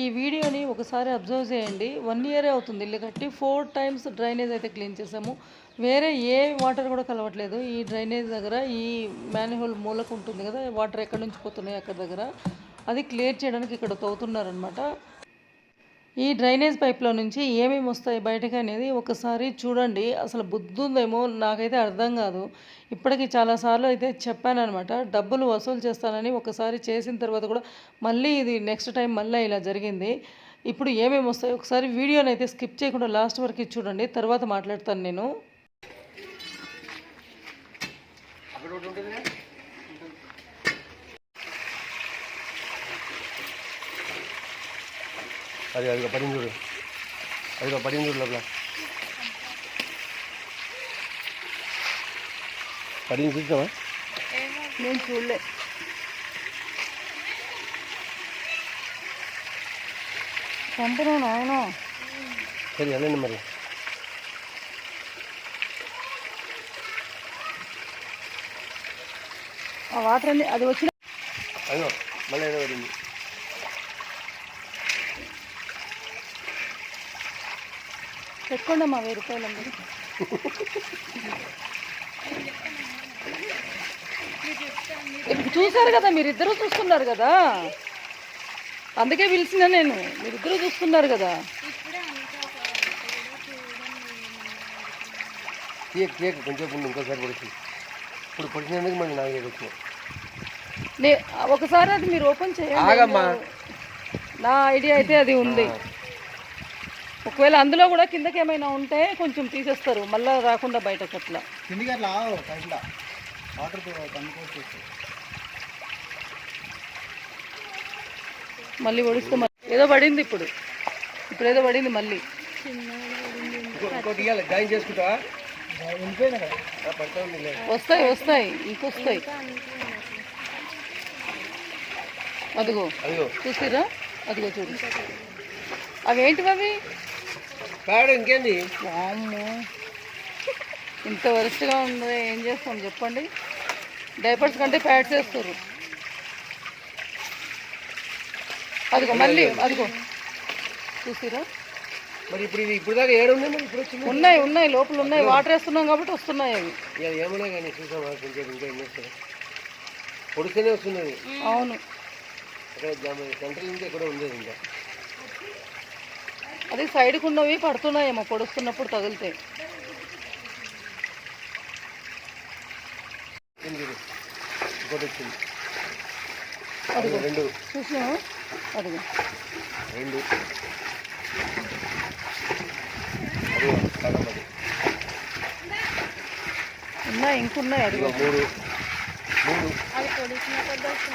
ఈ వీడియోని ఒకసారి అబ్జర్వ్ చేయండి. వన్ ఇయరే అవుతుంది. ఇల్లు కట్టి ఫోర్ టైమ్స్ డ్రైనేజ్ అయితే క్లీన్ చేసాము వేరే ఏ వాటర్ కూడా కలవట్లేదు. ఈ డ్రైనేజ్ దగ్గర ఈ మ్యాన్హోల్ మూలకు ఉంటుంది కదా వాటర్ ఎక్కడి నుంచి పోతున్నాయి అక్కడ దగ్గర. అది క్లియర్ చేయడానికి ఇక్కడ తవ్వుతున్నారనమాట ఈ డ్రైనేజ్ పైప్లో నుంచి ఏమేమి వస్తాయి బయటకు అనేది ఒకసారి చూడండి. అసలు బుద్ధుందేమో నాకైతే అర్థం కాదు. ఇప్పటికి చాలాసార్లు అయితే చెప్పానమాట డబ్బులు వసూలు చేస్తానని ఒకసారి చేసిన తర్వాత కూడా మళ్ళీ ఇది నెక్స్ట్ టైం మళ్ళీ ఇలా జరిగింది. ఇప్పుడు ఏమేమి వస్తాయి ఒకసారి వీడియోని అయితే స్కిప్ చేయకుండా లాస్ట్ వరకు చూడండి. తర్వాత మాట్లాడతాను నేను. అక్కడ ఒకటి ఉంటుంది కదా? అది అది పడింది చూడు అది పడింది చూడు లోపల పడింది చూసావా నేను చూడలే చంపను నాయన సరే వెళ్ళండి మరి ఆ వాటర్ అన్ని అది వచ్చిన అయ్యో మళ్ళీ ఏదో పడింది పెట్టుకోండి అమ్మా వెయ్యి రూపాయలు అందరూ ఇప్పుడు చూసారు కదా మీరిద్దరూ చూస్తున్నారు కదా. అందుకే పిలిచిన నేను మీరిద్దరూ చూస్తున్నారు కదా. కేక్ కేక్ కొంచెం ఇంకోసారి పడుతుంది ఇప్పుడు పడిచినందుకు మళ్ళీ నాకు ఏదో వచ్చినాయి. నే ఒకసారి అది మీరు ఓపెన్ చేయండి ఆగమ్మా. నా ఐడియా అయితే అది ఉంది. ఒకవేళ అందులో కూడా కిందకి ఏమైనా ఉంటే కొంచెం తీసేస్తారు. మళ్ళీ రాకుండా బయటకు అట్లా. కిందికి అట్లా పైట్లా వాటర్ కనుకోవచ్చు మళ్ళీ ఒడిస్తే ఏదో పడింది ఇప్పుడు. ఇప్పుడు ఏదో పడింది మళ్ళీ. వస్తాయి వస్తాయి ఇంకొస్తాయి అదిగో. అదిగో. చూసిరా అదిగో చూడు. అవేంటివి అవి ప్యాడ్ ఇంకేంది? వామ్మో. ఇంత వరస్ట్గా ఉంది ఏం చేస్తాం చెప్పండి? డైపర్స్ కంటే ప్యాడ్స్ వేస్తారు అదిగో మళ్ళీ అదిగో. చూసిరా? మరి ఇప్పుడు ఇది ఇప్పుడు దాకా ఏడు ఉన్నాయి ఇప్పుడు వచ్చింది? ఉన్నాయి ఉన్నాయి లోపల ఉన్నాయి. వాటర్ వేస్తున్నాం కాబట్టి వస్తున్నాయి అవి. ఇక ఏమన్నా కానీ చూసామా కొంచెం ఇంకా ఏం చేస్తారు పొడిస్తేనే వస్తున్నది. అవును. అక్కడ జామ సెంట్రల్ నుంచి ఎక్కడ ఉండేది ఇంకా. అది సైడ్కి ఉన్నవి పడుతున్నాయేమో పొడుస్తున్నప్పుడు తగులుతాయి రెండు. అదిగో. రెండు. ఉన్నాయి ఇంకున్నాయి అదిగో. మూడు.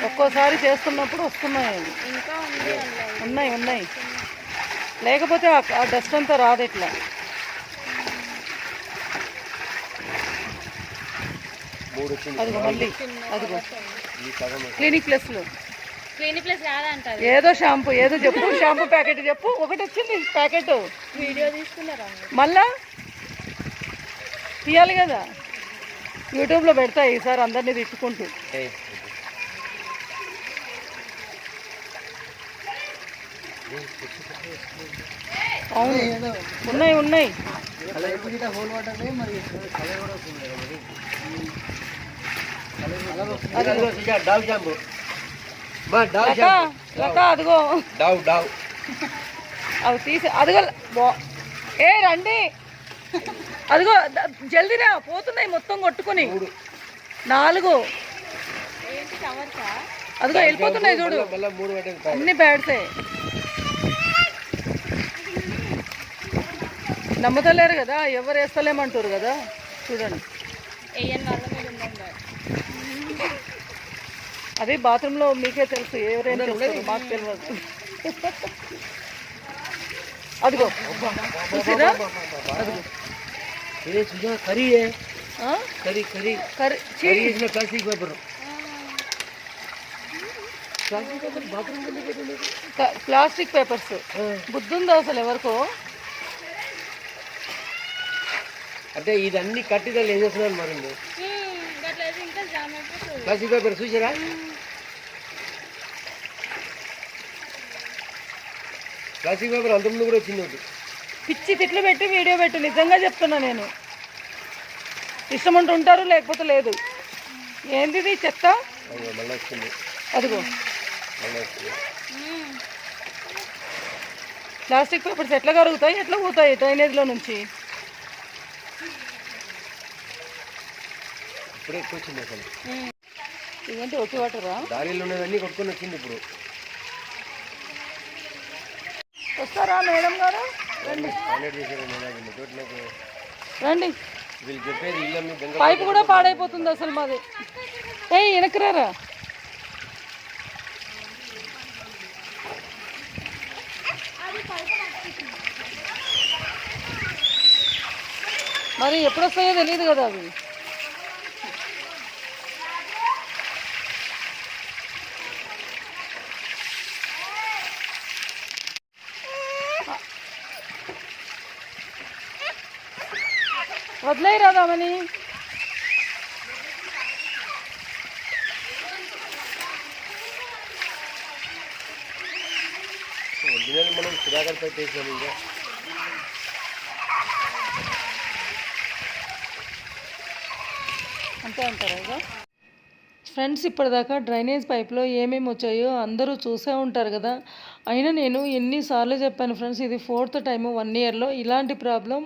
ఒక్కోసారి చేస్తున్నప్పుడు వస్తున్నాయి. అవి ఉన్నాయి ఉన్నాయి. లేకపోతే ఆ- డస్ట్ అంతా రాదు ఇట్లా. అదిగో మళ్ళీ అదిగో. క్లినిక్ ప్లస్లో. క్లినిక్ ప్లస్ కాదంట ఏదో షాంపూ ఏదో చెప్పు షాంపూ ప్యాకెట్ చెప్పు. ఒకటి వచ్చింది ప్యాకెట్. వీడియో తీసుకున్నారా? మళ్ళా? తీయాలి కదా. యూట్యూబ్లో పెడతా ఈసారి అందరినీ తిట్టుకుంటూ. అవును. ఉన్నాయి ఉన్నాయి. అదిగో. డావ్ డావ్. అవి తీసి అదిగో ఏ రండి. అదిగో జల్దీరా పోతున్నాయి మొత్తం కొట్టుకుని. నాలుగు. అదిగో వెళ్ళిపోతున్నాయి చూడు. అన్ని బ్యాడ్సే నమ్ముతలేరు కదా ఎవరు వేస్తలేమంటారు కదా? చూడండి. అది బాత్రూంలో మీకే తెలుసు ఎవరైనా మాకు తెలియదు అదిగో. చూసిరా అదిగో. Curry? Curry curry. Curry. Plastic paper. Plastic papers. బుద్ధుందా అసలు ఎవరికో? అంటే ఇదన్నీ కట్టిదాలు ఏం చేస్తున్నారు మరి ప్లాస్టిక్ పేపర్ చూసారా? ప్లాస్టిక్ పేపర్ అంత ముందు కూడా వచ్చింది ఒకటి. పిచ్చి తిట్లు పెట్టి వీడియో పెట్టు నిజంగా చెప్తున్నా నేను. ఇష్టం ఉంటే ఉంటారు లేకపోతే లేదు. ఏంది ఇది? చెత్త? అదిగో. ప్లాస్టిక్ పేపర్స్ ఎట్లా కరుగుతాయి ఎట్లా పోతాయి? డ్రైనేజ్లో నుంచి. ఇప్పుడే ఎక్కువ వచ్చింది అసలు. ఇదేంటి ఒట్టి వాటరా దారిలో ఉన్నవన్నీ కొట్టుకొని వచ్చింది ఇప్పుడు. వస్తారా మేడం గారు? రండి. కాంటాక్ట్ చేశారు నేను తోటి నాకు. రండి. వీళ్ళు చెప్పేది ఇల్లు బెంగ పైపు కూడా పాడైపోతుంది అసలు మాది. ఏ వెనకరారా మరి ఎప్పుడు వస్తాయో తెలియదు కదా అవి వదిలేయి రాదామని ఒరిజినల్ మనం సుధాకర్ ఇంకా. అంతే అంటారా ఇక ఫ్రెండ్స్ ఇప్పటిదాకా డ్రైనేజ్ పైప్లో ఏమేమి వచ్చాయో అందరూ చూసే ఉంటారు కదా. అయినా నేను ఎన్నిసార్లు చెప్పాను ఫ్రెండ్స్ ఇది ఫోర్త్ టైం వన్ ఇయర్లో. ఇలాంటి ప్రాబ్లం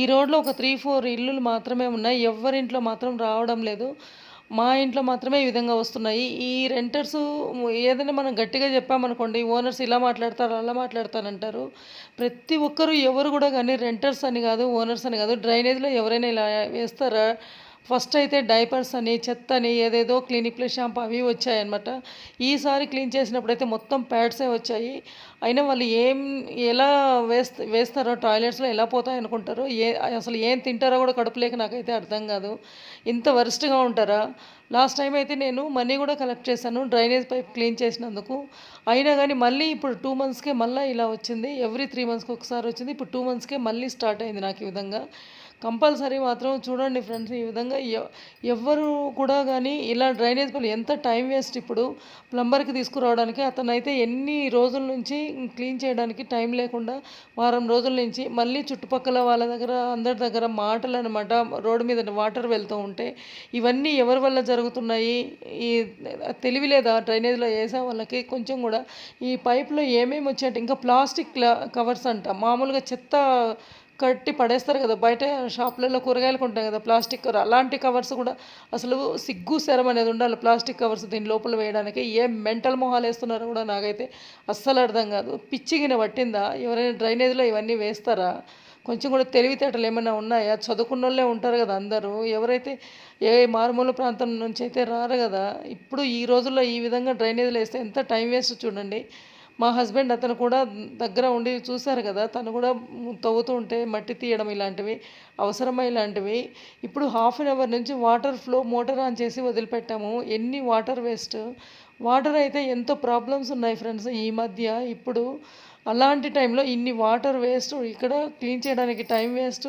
ఈ రోడ్లో ఒక త్రీ ఫోర్ ఇల్లులు మాత్రమే ఉన్నాయి. ఎవరింట్లో మాత్రం రావడం లేదు. మా ఇంట్లో మాత్రమే ఈ విధంగా వస్తున్నాయి. ఈ రెంటర్స్ ఏదైనా మనం గట్టిగా చెప్పామనుకోండి ఓనర్స్ ఇలా మాట్లాడతారు అలా మాట్లాడతారంటారు. ప్రతి ఒక్కరు ఎవరు కూడా కానీ రెంటర్స్ అని కాదు ఓనర్స్ అని కాదు డ్రైనేజ్లో ఎవరైనా ఇలా వేస్తారా? ఫస్ట్ అయితే డైపర్స్ అని చెత్త అని ఏదేదో క్లినిక్ ప్లస్ షాంపూ అవి వచ్చాయన్నమాట. ఈసారి క్లీన్ చేసినప్పుడు అయితే మొత్తం ప్యాడ్సే వచ్చాయి. అయినా వాళ్ళు ఏం ఎలా వేస్త వేస్తారో టాయిలెట్స్లో ఎలా పోతాయి అనుకుంటారో ఏ అసలు ఏం తింటారో కూడా కడుపు లేక నాకైతే అర్థం కాదు. ఇంత వరస్ట్గా ఉంటారా? లాస్ట్ టైం అయితే నేను మనీ కూడా కలెక్ట్ చేశాను డ్రైనేజ్ పైప్ క్లీన్ చేసినందుకు. అయినా కానీ మళ్ళీ ఇప్పుడు టూ మంత్స్కే మళ్ళీ ఇలా వచ్చింది. ఎవ్రీ త్రీ మంత్స్కి ఒకసారి వచ్చింది. ఇప్పుడు టూ మంత్స్కే మళ్ళీ స్టార్ట్ అయింది నాకు ఈ విధంగా. కంపల్సరీ మాత్రం చూడండి ఫ్రెండ్స్ ఈ విధంగా ఎ- ఎవ్వరు కూడా కానీ ఇలా డ్రైనేజ్ పనులు ఎంత టైం వేస్ట్ ఇప్పుడు ప్లంబర్కి తీసుకురావడానికి అతనైతే ఎన్ని రోజుల నుంచి క్లీన్ చేయడానికి టైం లేకుండా వారం రోజుల నుంచి మళ్ళీ చుట్టుపక్కల వాళ్ళ దగ్గర అందరి దగ్గర మాటలు అనమాట రోడ్డు మీద వాటర్ వెళ్తూ ఉంటే ఇవన్నీ ఎవరి వల్ల జరుగుతున్నాయి? ఈ తెలివి లేదా డ్రైనేజ్లో వేసే వాళ్ళకి కొంచెం కూడా ఈ పైప్లో ఏమేమి వచ్చాయంటే ఇంకా ప్లాస్టిక్ కవర్స్ అంట మామూలుగా చెత్త కట్టి పడేస్తారు కదా బయట షాపులలో కూరగాయలు కొంటాం కదా ప్లాస్టిక్ కవర్ అలాంటి కవర్స్ కూడా అసలు సిగ్గు శరం అనేది ఉండాలి. ప్లాస్టిక్ కవర్స్ దీని లోపల వేయడానికి ఏ మెంటల్ మొహాలు వేస్తున్నారో కూడా నాకైతే అస్సలు అర్థం కాదు. పిచ్చిగిన పట్టిందా? ఎవరైనా డ్రైనేజ్లో ఇవన్నీ వేస్తారా? కొంచెం కూడా తెలివితేటలు ఏమైనా ఉన్నాయా? చదువుకున్న వాళ్ళే ఉంటారు కదా అందరూ. ఎవరైతే ఏ మారుమూల ప్రాంతం నుంచి అయితే రారు కదా ఇప్పుడు ఈ రోజుల్లో ఈ విధంగా డ్రైనేజ్లు వేస్తే ఎంత టైం వేస్ట్ చూడండి. మా హస్బెండ్ అతను కూడా దగ్గర ఉండి చూశారు కదా తను కూడా తవ్వుతూ ఉంటే మట్టి తీయడం ఇలాంటివి అవసరమా ఇలాంటివి. ఇప్పుడు హాఫ్ అన్ అవర్ నుంచి వాటర్ ఫ్లో మోటార్ ఆన్ చేసి వదిలిపెట్టాము. ఎన్ని వాటర్ వేస్ట్ వాటర్ అయితే ఎంతో ప్రాబ్లమ్స్ ఉన్నాయి ఫ్రెండ్స్ ఈ మధ్య. ఇప్పుడు అలాంటి టైంలో ఇన్ని వాటర్ వేస్ట్ ఇక్కడ క్లీన్ చేయడానికి టైం వేస్ట్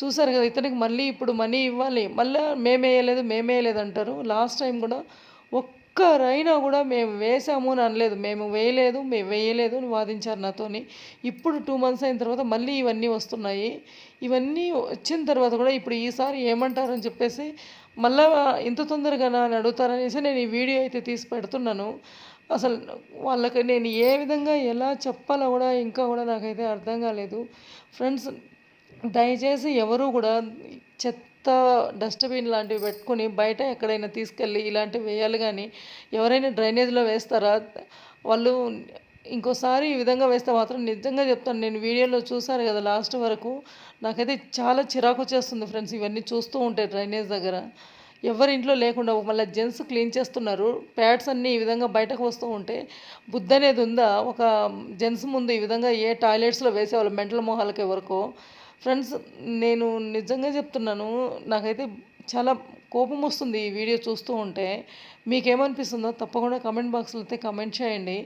చూసారు కదా ఇతనికి మళ్ళీ ఇప్పుడు మనీ ఇవ్వాలి. మళ్ళీ మేము వేయలేదు మేము వేయలేదు అంటారు. లాస్ట్ టైం కూడా ఒక్కరైనా కూడా మేము వేసాము అని అనలేదు. మేము వేయలేదు మేము వేయలేదు అని వాదించారు నాతోని. ఇప్పుడు టూ మంత్స్ అయిన తర్వాత మళ్ళీ ఇవన్నీ వస్తున్నాయి. ఇవన్నీ వచ్చిన తర్వాత కూడా ఇప్పుడు ఈసారి ఏమంటారని చెప్పేసి మళ్ళా ఇంత తొందరగా అని అడుగుతారనేసి నేను ఈ వీడియో అయితే తీసి పెడుతున్నాను. అసలు వాళ్ళకి నేను ఏ విధంగా ఎలా చెప్పాలో కూడా ఇంకా కూడా నాకైతే అర్థం కాలేదు. ఫ్రెండ్స్ దయచేసి ఎవరు కూడా చెత్త డస్ట్బిన్ లాంటివి పెట్టుకొని బయట ఎక్కడైనా తీసుకెళ్ళి ఇలాంటివి వేయాలి కానీ ఎవరైనా డ్రైనేజ్లో వేస్తారా? వాళ్ళు ఇంకోసారి ఈ విధంగా వేస్తే మాత్రం నిజంగా చెప్తాను. నేను వీడియోలో చూశాను కదా లాస్ట్ వరకు. నాకైతే చాలా చిరాకు వచ్చేస్తుంది ఫ్రెండ్స్ ఇవన్నీ చూస్తూ ఉంటే డ్రైనేజ్ దగ్గర. ఎవరి ఇంట్లో లేకుండా మళ్ళీ జెంట్స్ క్లీన్ చేస్తున్నారు. ప్యాడ్స్ అన్నీ ఈ విధంగా బయటకు వస్తూ ఉంటే బుద్ధి అనేది ఉందా? ఒక జెంట్స్ ముందు ఈ విధంగా ఏ టాయిలెట్స్లో వేసేవాళ్ళు? మెంటల్ మొహాలకి ఎవరికో ఫ్రెండ్స్ నేను నిజంగా చెప్తున్నాను నాకైతే చాలా కోపం వస్తుంది ఈ వీడియో చూస్తూ ఉంటే. మీకేమనిపిస్తుందో తప్పకుండా కమెంట్ బాక్స్లో అయితే కమెంట్ చేయండి.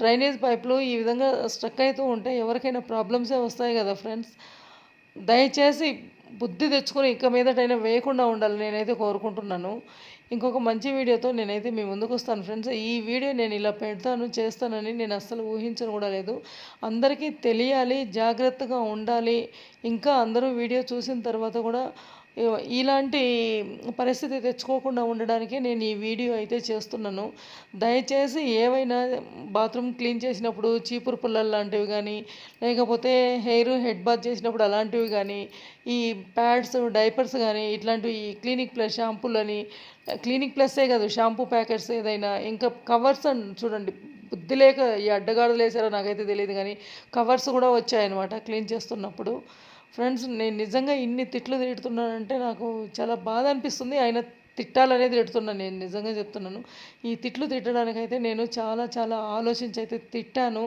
డ్రైనేజ్ పైపులు ఈ విధంగా స్ట్రక్ అవుతూ ఉంటే ఎవరికైనా ప్రాబ్లమ్సే వస్తాయి కదా ఫ్రెండ్స్. దయచేసి బుద్ధి తెచ్చుకొని ఇక మీదటైనా వేయకుండా ఉండాలి నేనైతే కోరుకుంటున్నాను. ఇంకొక మంచి వీడియోతో నేనైతే మీ ముందుకు వస్తాను. ఫ్రెండ్స్ ఈ వీడియో నేను ఇలా పెడతాను చేస్తానని నేను అస్సలు ఊహించను కూడా లేదు. అందరికీ తెలియాలి జాగ్రత్తగా ఉండాలి. ఇంకా అందరూ వీడియో చూసిన తర్వాత కూడా ఇలాంటి పరిస్థితి తెచ్చుకోకుండా ఉండడానికే నేను ఈ వీడియో అయితే చేస్తున్నాను. దయచేసి ఏవైనా బాత్రూమ్ క్లీన్ చేసినప్పుడు చీపురు పుల్లలు లాంటివి కానీ లేకపోతే హెయిర్ హెడ్ బాత్ చేసినప్పుడు అలాంటివి కానీ ఈ ప్యాడ్స్ డైపర్స్ కానీ ఇట్లాంటివి క్లినిక్ ప్లస్ షాంపూలని క్లినిక్ ప్లస్సే కాదు షాంపూ ప్యాకెట్స్ ఏదైనా ఇంకా కవర్స్ అని చూడండి బుద్ధి లేక ఈ అడ్డగాడులు వేసారో నాకైతే తెలియదు కానీ కవర్స్ కూడా వచ్చాయన్నమాట క్లీన్ చేస్తున్నప్పుడు. ఫ్రెండ్స్ నేను నిజంగా ఇన్ని తిట్లు తిడుతున్నానంటే నాకు చాలా బాధ అనిపిస్తుంది. ఆయన తిట్టాలనేది తిడుతున్నాను నేను నిజంగా చెప్తున్నాను. ఈ తిట్లు తిట్టడానికైతే నేను చాలా చాలా ఆలోచించి అయితే తిట్టాను.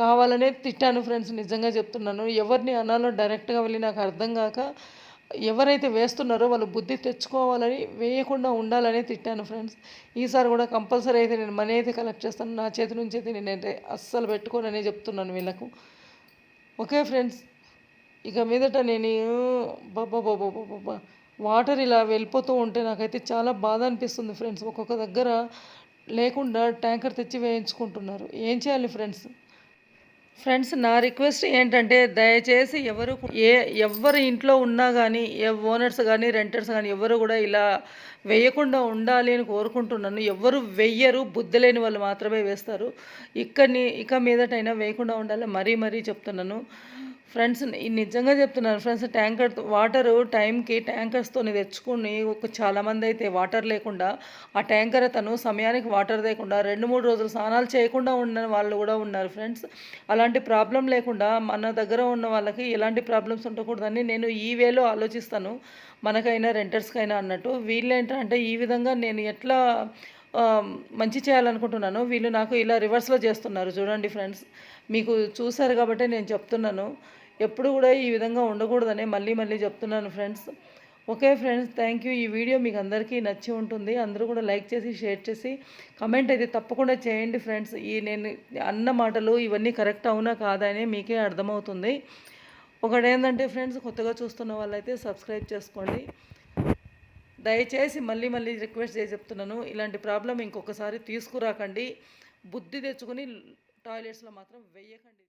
కావాలనే తిట్టాను ఫ్రెండ్స్ నిజంగా చెప్తున్నాను. ఎవరిని అనాలో డైరెక్ట్గా వెళ్ళి నాకు అర్థం కాక ఎవరైతే వేస్తున్నారో వాళ్ళు బుద్ధి తెచ్చుకోవాలని వేయకుండా ఉండాలని తిట్టాను ఫ్రెండ్స్. ఈసారి కూడా కంపల్సరీ అయితే నేను మనీ అయితే కలెక్ట్ చేస్తాను. నా చేతి నుంచి అయితే నేనైతే అస్సలు పెట్టుకోననే చెప్తున్నాను వీళ్ళకు. Okay friends? ఇక మీదట నేను బాబా వాటర్ ఇలా వెళ్ళిపోతూ ఉంటే నాకైతే చాలా బాధ అనిపిస్తుంది ఫ్రెండ్స్. ఒక్కొక్క దగ్గర లేకుండా ట్యాంకర్ తెచ్చి వేయించుకుంటున్నారు. ఏం చేయాలి ఫ్రెండ్స్? ఫ్రెండ్స్ నా రిక్వెస్ట్ ఏంటంటే దయచేసి ఎవరు ఏ ఎవరి ఇంట్లో ఉన్నా కానీ ఏ ఓనర్స్ కానీ రెంటర్స్ కానీ ఎవరు కూడా ఇలా వేయకుండా ఉండాలి అని కోరుకుంటున్నాను. ఎవరు వెయ్యరు బుద్ధి లేని వాళ్ళు మాత్రమే వేస్తారు. ఇక్కడిని ఇక మీదటైనా వేయకుండా ఉండాలి. మరీ మరీ చెప్తున్నాను. ఫ్రెండ్స్ నిజంగా చెప్తున్నాను ఫ్రెండ్స్ ట్యాంకర్ వాటర్ టైంకి ట్యాంకర్స్తో తెచ్చుకుని ఒక చాలామంది అయితే వాటర్ లేకుండా ఆ ట్యాంకర్ తను సమయానికి వాటర్ లేకుండా రెండు మూడు రోజులు స్నానాలు చేయకుండా ఉన్న వాళ్ళు కూడా ఉన్నారు ఫ్రెండ్స్. అలాంటి ప్రాబ్లం లేకుండా మన దగ్గర ఉన్న వాళ్ళకి ఎలాంటి ప్రాబ్లమ్స్ ఉండకూడదని నేను ఈ వేలో ఆలోచిస్తాను. మనకైనా రెంటర్స్కైనా అన్నట్టు. వీళ్ళు ఏంటంటే ఈ విధంగా నేను ఎట్లా మంచి చేయాలనుకుంటున్నాను వీళ్ళు నాకు ఇలా రివర్స్లో చేస్తున్నారు. చూడండి ఫ్రెండ్స్ మీకు చూశారు కాబట్టి నేను చెప్తున్నాను. ఎప్పుడు కూడా ఈ విధంగా ఉండకూడదని మళ్ళీ మళ్ళీ చెప్తున్నాను friends. Okay friends thank you. ఈ వీడియో మీకు అందరికీ నచ్చి ఉంటుంది. అందరూ కూడా లైక్ చేసి షేర్ చేసి కమెంట్ అయితే తప్పకుండా చేయండి ఫ్రెండ్స్. ఈ నేను అన్న మాటలు ఇవన్నీ కరెక్ట్ అవునా కాదా అని మీకే అర్థమవుతుంది. ఒకటి ఏంటంటే ఫ్రెండ్స్ కొత్తగా చూస్తున్న వాళ్ళైతే సబ్స్క్రైబ్ చేసుకోండి. దయచేసి మళ్ళీ మళ్ళీ రిక్వెస్ట్ చేసి చెప్తున్నాను. ఇలాంటి ప్రాబ్లం ఇంకొకసారి తీసుకురాకండి. బుద్ధి తెచ్చుకొని టాయిలెట్స్లో మాత్రం వెయ్యకండి